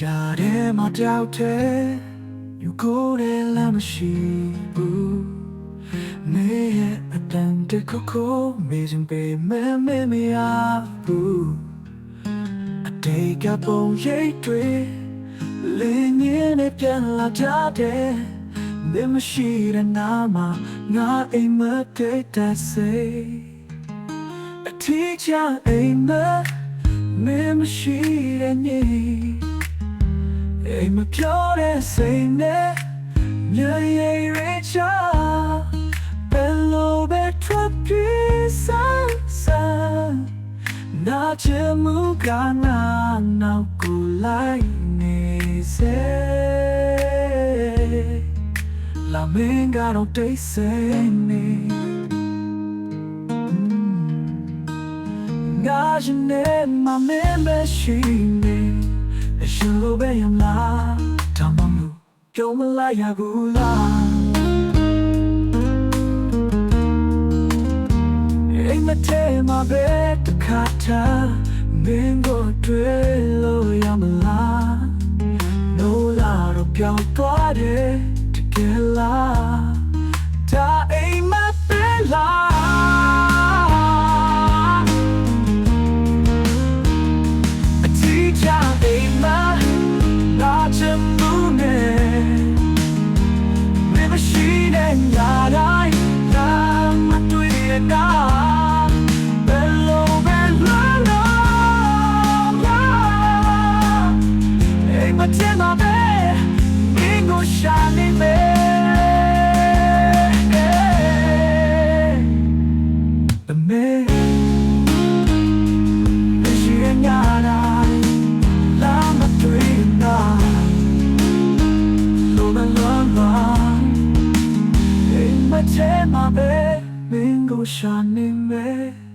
ကြတဲ့မတောက်တဲ့ယူကိုယ်လည်းလမ်းမရှိဘူးနေရဲ့အတန်တခုခုမေးစင်ပေးမယ်မေးမရဘူးအတေးကပုံရိပ်တွေလင်းငင်းနဲ့ပြန်လာကြတဲ့နေမရှိတဲ့နာမှာငါအိမ်မတိတ်တဆိအထီးချအိမ်မမင်းမရှိတဲ့နေ့ အိမ်မပြောတဲ့စိတ်နဲ့မြေရိပ်ရချာဘယ်လိုပဲထွက်ပြေးဆန်းဆန်းနာချင်မှုကနာနောက်ကိုလိုက်နေစေလာမင်းကတော့တိတ်ဆိတ်နေငါရှင်နဲ့မမင်းပဲရှိနေ ရှင်လိုပဲယမလားတမမှုပြုံးမလိုက်ရဘူးလားအိမ်မထဲမှာပဲတခါထားမင်းကိုတွေ့လို့ရမလားနိုးလာတော့ပြောင်းသွားတယ်တကယ်လားဒါ ချင်တော့ပဲမ